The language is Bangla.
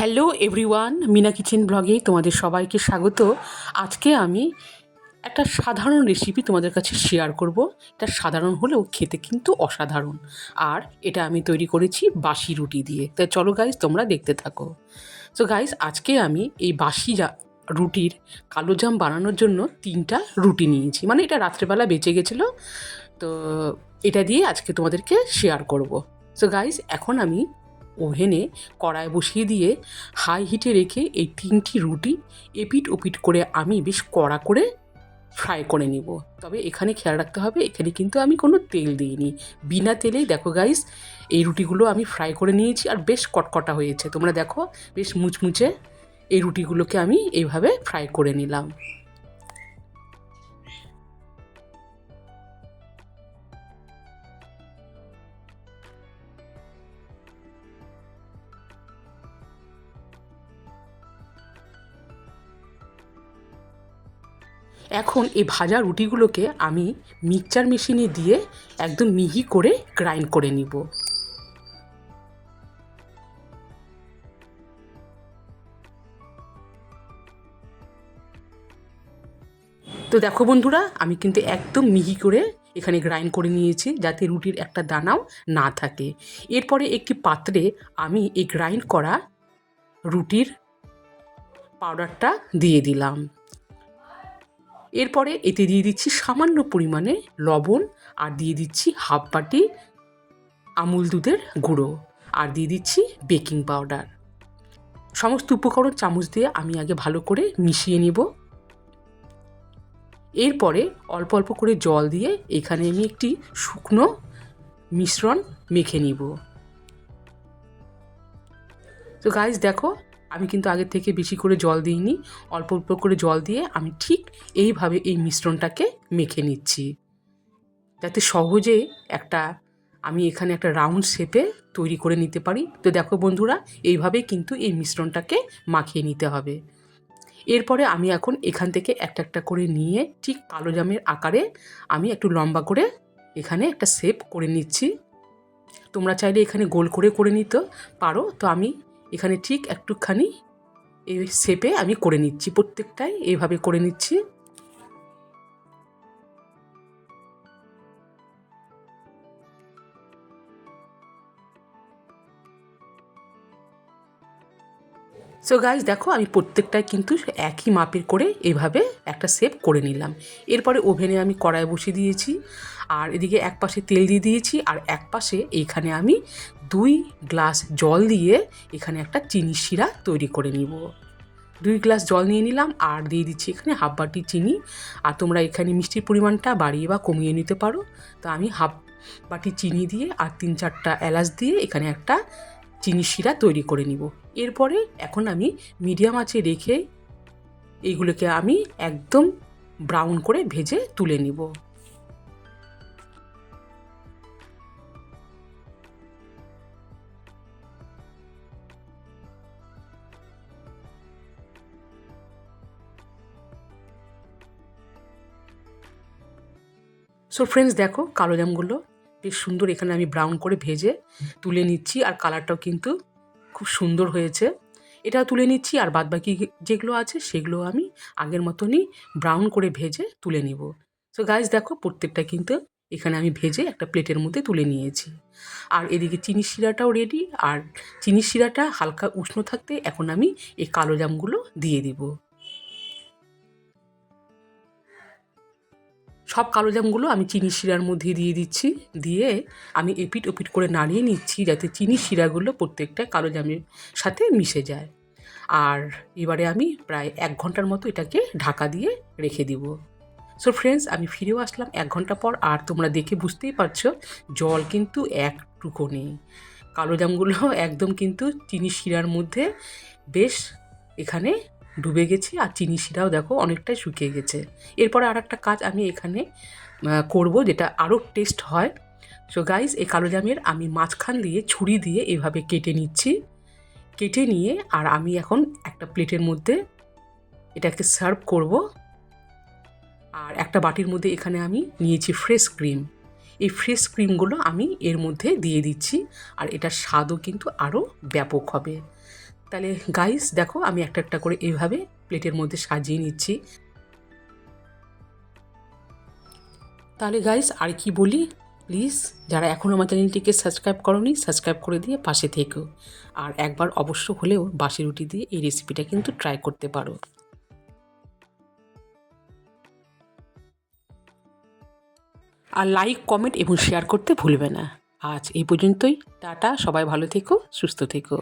হ্যালো এভরিওয়ান মিনা কিচেন ব্লগে তোমাদের সবাইকে স্বাগত। আজকে আমি একটা সাধারণ রেসিপি তোমাদের কাছে শেয়ার করব। এটা সাধারণ হলেও খেতে কিন্তু অসাধারণ। আর এটা আমি তৈরি করেছি বাসি রুটি দিয়ে। তাই চলো গাইজ তোমরা দেখতে থাকো। তো গাইজ আজকে আমি এই বাসি রুটির কালো জাম বানানোর জন্য তিনটা রুটি নিয়েছি। মানে এটা রাত্রেবেলা বেঁচে গেছিল। তো এটা দিয়ে আজকে তোমাদেরকে শেয়ার করব। সো গাইজ এখন আমি ওভেনে কড়াই বসিয়ে দিয়ে হাই হিটে রেখে এই তিনটি রুটি এপিট ওপিট করে আমি বেশ কড়া করে ফ্রাই করে নিব। তবে এখানে খেয়াল রাখতে হবে, এখানে কিন্তু আমি কোনো তেল দিইনি। বিনা তেলেই দেখো গাইস এই রুটিগুলো আমি ফ্রাই করে নিয়েছি আর বেশ কটকটা হয়েছে। তোমরা দেখো, বেশ মুচমুচে এই রুটিগুলোকে আমি এইভাবে ফ্রাই করে নিলাম। এখন এই ভাজা রুটিগুলোকে আমি মিক্সচার মেশিনে দিয়ে একদম মিহি করে গ্রাইন্ড করে নিব। তো দেখো বন্ধুরা, আমি কিন্তু একদম মিহি করে এখানে গ্রাইন্ড করে নিয়েছি যাতে রুটির একটা দানাও না থাকে। এরপরে একটি পাত্রে আমি এই গ্রাইন্ড করা রুটির পাউডারটা দিয়ে দিলাম। এরপরে এতে দিয়ে দিচ্ছি সামান্য পরিমাণে লবণ, আর দিয়ে দিচ্ছি হাফ বাটি আমুল দুধের গুঁড়ো, আর দিয়ে দিচ্ছি বেকিং পাউডার। সমস্ত উপকরণ চামচ দিয়ে আমি আগে ভালো করে মিশিয়ে নিব। এরপরে অল্প অল্প করে জল দিয়ে এখানে আমি একটি শুকনো মিশ্রণ মেখে নিব। তো গাইজ দেখো আমি কিন্তু আগের থেকে বেশি করে জল দিইনি, অল্প অল্প করে জল দিয়ে আমি ঠিক এইভাবে এই মিশ্রণটাকে মেখে নিচ্ছি। যাতে সহজে একটা, আমি এখানে একটা রাউন্ড শেপে তৈরি করে নিতে পারি। তো দেখো বন্ধুরা, এইভাবেই কিন্তু এই মিশ্রণটাকে মাখিয়ে নিতে হবে। এরপরে আমি এখন এখান থেকে একটা একটা করে নিয়ে ঠিক কালো জামের আকারে আমি একটু লম্বা করে এখানে একটা শেপ করে নিচ্ছি। তোমরা চাইলে এখানে গোল করে করে নিতে পারো। তো আমি এখানে ঠিক একটুখানি এই শেপে আমি করে নিচ্ছি প্রত্যেকটাই এভাবে করে নিচ্ছি। সো গাইজ দেখো, আমি প্রত্যেকটাই কিন্তু একই মাপের করে এভাবে একটা শেপ করে নিলাম। এরপরে ওভেনে আমি কড়াই বসিয়ে দিয়েছি, আর এদিকে এক পাশে তেল দিয়ে দিয়েছি, আর এক পাশে এইখানে আমি দুই গ্লাস জল দিয়ে এখানে একটা চিনি শিরা তৈরি করে নিব। দুই গ্লাস জল নিয়ে নিলাম, আর দিয়ে দিচ্ছি এখানে হাফ বাটি চিনি। আর তোমরা এখানে মিষ্টির পরিমাণটা বাড়িয়ে বা কমিয়ে নিতে পারো। তো আমি হাফ বাটি চিনি দিয়ে আর তিন চারটা এলাচ দিয়ে এখানে একটা চিনি শিরা তৈরি করে নিব। এরপরে এখন আমি মিডিয়াম আঁচে রেখে এইগুলোকে আমি একদম ব্রাউন করে ভেজে তুলে নিব। সো ফ্রেন্ডস দেখো কালো জামগুলো বেশ সুন্দর এখানে আমি ব্রাউন করে ভেজে তুলে নিচ্ছি আর কালারটাও কিন্তু খুব সুন্দর হয়েছে। এটা তুলে নিচ্ছি আর বাদ বাকি যেগুলো আছে সেগুলো আমি আগের মতনই ব্রাউন করে ভেজে তুলে নিব। সো গাইজ দেখো প্রত্যেকটা কিন্তু এখানে আমি ভেজে একটা প্লেটের মধ্যে তুলে নিয়েছি। আর এদিকে চিনি শিরাটাও রেডি আর চিনি শিরাটা হালকা উষ্ণ থাকতে এখন আমি এই কালো জামগুলো দিয়ে দিব। সব কালো জামগুলো আমি চিনি শিরার মধ্যে দিয়ে দিচ্ছি। দিয়ে আমি এপিট ওপিট করে নাড়িয়ে নিচ্ছি যাতে চিনি শিরাগুলো প্রত্যেকটা কালো জামের সাথে মিশে যায়। আর এবারে আমি প্রায় এক ঘণ্টার মতো এটাকে ঢাকা দিয়ে রেখে দিব। সো ফ্রেন্ডস আমি ফিরেও আসলাম এক ঘণ্টা পর। আর তোমরা দেখে বুঝতেই পারছ, জল কিন্তু একটুকু নেই। কালো জামগুলো একদম কিন্তু চিনি শিরার মধ্যে বেশ এখানে ডুবে গেছে আর চিনি শিরাও দেখো অনেকটাই শুকিয়ে গেছে। এরপরে আর একটা কাজ আমি এখানে করব যেটা আরও টেস্ট হয়। সো গাইস এই কালো জামের আমি মাঝখান দিয়ে ছুরি দিয়ে এভাবে কেটে নিচ্ছি। কেটে নিয়ে আর আমি এখন একটা প্লেটের মধ্যে এটাকে সার্ভ করব। আর একটা বাটির মধ্যে এখানে আমি নিয়েছি ফ্রেশ ক্রিম। এই ফ্রেশ ক্রিমগুলো আমি এর মধ্যে দিয়ে দিচ্ছি আর এটার স্বাদও কিন্তু আরও ব্যাপক হবে। তাহলে গাইস দেখো আমি একটা একটা করে এইভাবে প্লেটের মধ্যে সাজিয়ে নিচ্ছি। তাহলে গাইস আর কি বলি? প্লিজ যারা এখনও আমার চ্যানেলটিকে সাবস্ক্রাইব করনি সাবস্ক্রাইব করে দিয়ে পাশে থেকো। আর একবার অবশ্য হলেও বাসি রুটি দিয়ে এই রেসিপিটা কিন্তু ট্রাই করতে পারো। আর লাইক কমেন্ট এবং শেয়ার করতে ভুলবে না। আজ এই পর্যন্তই। টাটা, সবাই ভালো থেকো, সুস্থ থেকো।